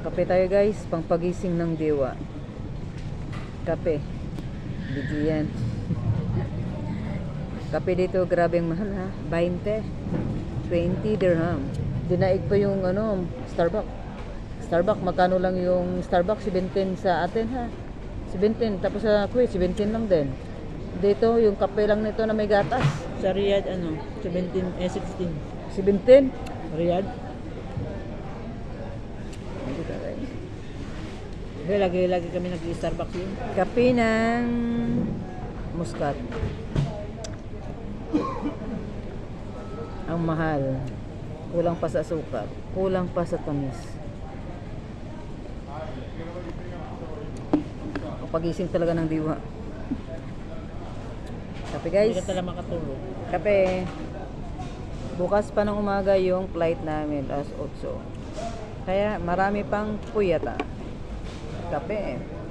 Kape tayo guys, pangpagising ng dewa. Kape. Bigyan. Kape dito, grabe ang mahal ha. 20. 20 dirham. Dinaig pa yung ano, Starbucks. Starbucks, magkano lang yung Starbucks? 17 sa atin ha. 17. Tapos sa Kuwait, 17 lang din. Dito, yung kape lang nito na may gatas. Sa Riyadh, ano, 17, eh, 16. 17. Riyadh? Lagi-lagi kami nag-Starbucks yun. Kape ng muskat. Ang mahal. Kulang pa sa sukar. Kulang pa sa tamis. Pagising talaga ng diwa. Kape guys. Hindi ka talaga makatulog. Kape. Bukas pa ng umaga yung flight namin, alas 8. Kaya marami pang puyata. Kape.